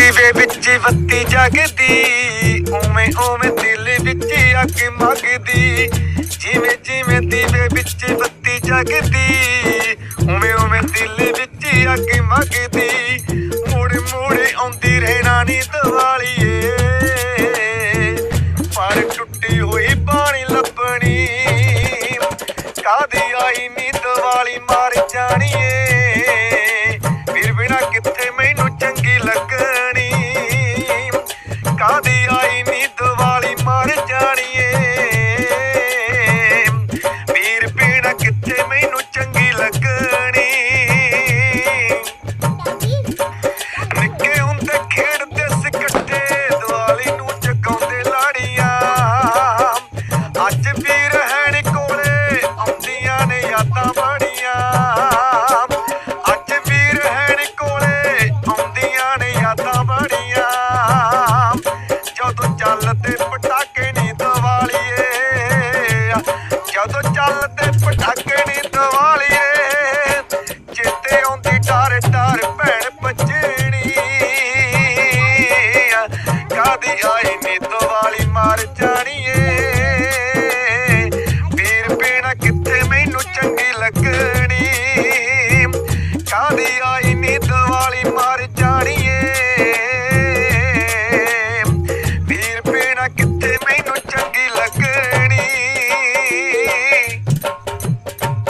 ਦੀਵੇ ਵਿੱਚ ਬੱਤੀ ਜਗਦੀ, ਉਵੇਂ ਉਵੇਂ ਦਿਲ ਵਿੱਚ ਅੱਗ ਮਗਦੀ। ਜਿਵੇਂ ਜਿਵੇਂ ਦੀਵੇ ਵਿੱਚ ਬੱਤੀ ਜਗਦੀ, ਉਵੇਂ ਉਵੇਂ ਦਿਲ ਵਿੱਚ ਅੱਗ ਮਗਦੀ। ਮੋੜ ਮੋੜ ਆਉਂਦੀ ਰਹਿਣਾ ਨੀ ਦਿਵਾਲੀਏ। ਪਰ ਟੁੱਟੀ ਹੋਈ ਪਾਣੀ ਲੱਭਣੀ ਕਾਦੀ ਆਈ ਨੀ ਦਿਵਾਲੀ ਮਾਰ ਜਾਣੀਏ। फटाके